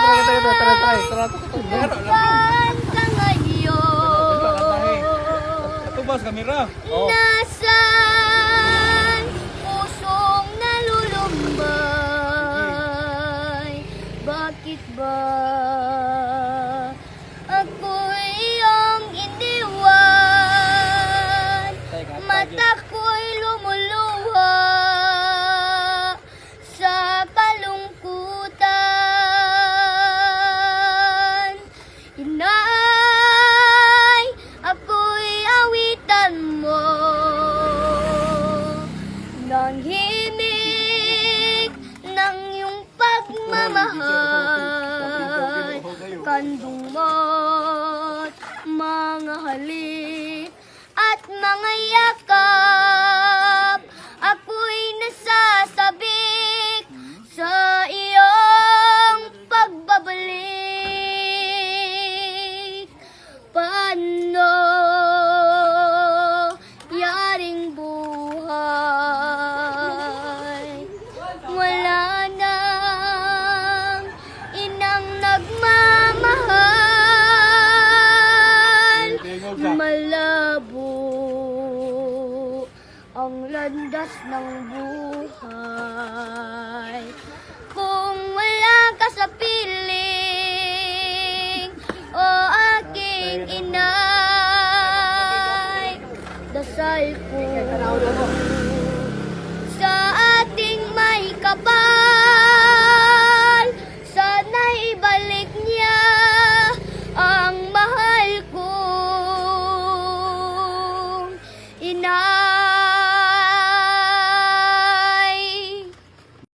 tara, tara, tara, tara, tara, tara, tara. Saan ka ngayon? Tubas kamera. Nasaan pusong nalulumbay? Bakit ba ako'y awitan mo Nang himig ng iyong pagmamahal? Kandong mo't mga halik at mga yakap Malabo ang landas ng buhay. Kung wala ka sa piling O aking inay Dasal ko